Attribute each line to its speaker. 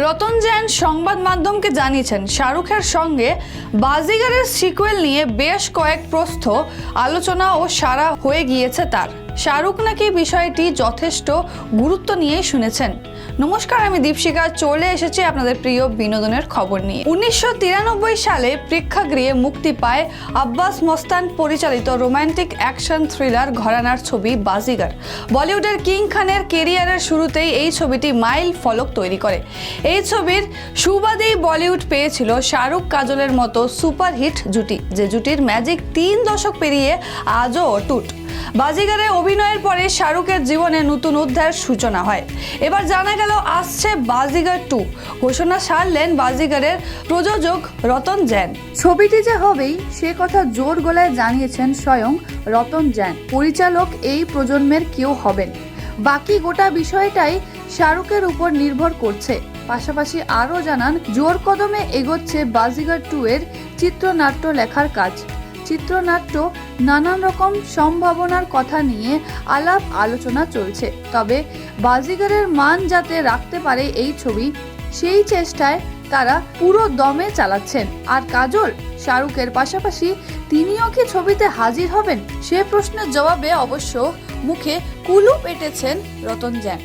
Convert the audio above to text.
Speaker 1: রতন জৈন সংবাদ মাধ্যমকে জানিয়েছেন, শাহরুখের সঙ্গে বাজিগারের সিকুয়েল নিয়ে বেশ কয়েক প্রস্থ আলোচনা ও সারা হয়ে গিয়েছে তার। শাহরুখ নাকি বিষয়টি যথেষ্ট গুরুত্ব নিয়ে শুনেছেন। নমস্কার, আমি দীপশিকা চলে এসেছি আপনাদের প্রিয় বিনোদনের খবর নিয়ে। উনিশশো তিরানব্বই সালে প্রেক্ষাগৃহে মুক্তি পায় আব্বাস মস্তান পরিচালিত রোমান্টিক অ্যাকশন থ্রিলার ঘরানার ছবি বাজিগার। বলিউডের কিং খানের কেরিয়ারের শুরুতেই এই ছবিটি মাইল ফলক তৈরি করে। এই ছবির সুবাদেই বলিউড পেয়েছিল শাহরুখ কাজলের মতো সুপারহিট জুটি, যে জুটির ম্যাজিক তিন দশক পেরিয়ে আজও অটুট। বাজিগারে অভিনয়ের পরে শাহরুখের জীবনে নতুন অধ্যায়ের সূচনা হয়। এবার জানা গেল, আসছে বাজিগার টু। ঘোষণা সারলেন বাজিগারের প্রযোজক রতন জ্যান ছবিটি যে হবেই, সে কথা জোর গলায় জানিয়েছেন স্বয়ং রতন জ্যান পরিচালক এই প্রজন্মের কেউ হবেন। বাকি গোটা বিষয়টাই শাহরুখের উপর নির্ভর করছে। পাশাপাশি আরও জানান, জোর কদমে এগোচ্ছে বাজিগার টু এর চিত্রনাট্য লেখার কাজ। চিত্রনাট্য নানান রকম সম্ভাবনার কথা নিয়ে আলাপ আলোচনা চলছে। তবে বাজিগারের মান যাতে রাখতে পারে এই ছবি, সেই চেষ্টায় তারা পুরো দমে চালাচ্ছেন। আর কাজল শাহরুখের পাশাপাশি তিনিও কি ছবিতে হাজির হবেন? সে প্রশ্নের জবাবে অবশ্য মুখে কুলু পেটেছেন রতন জ্যান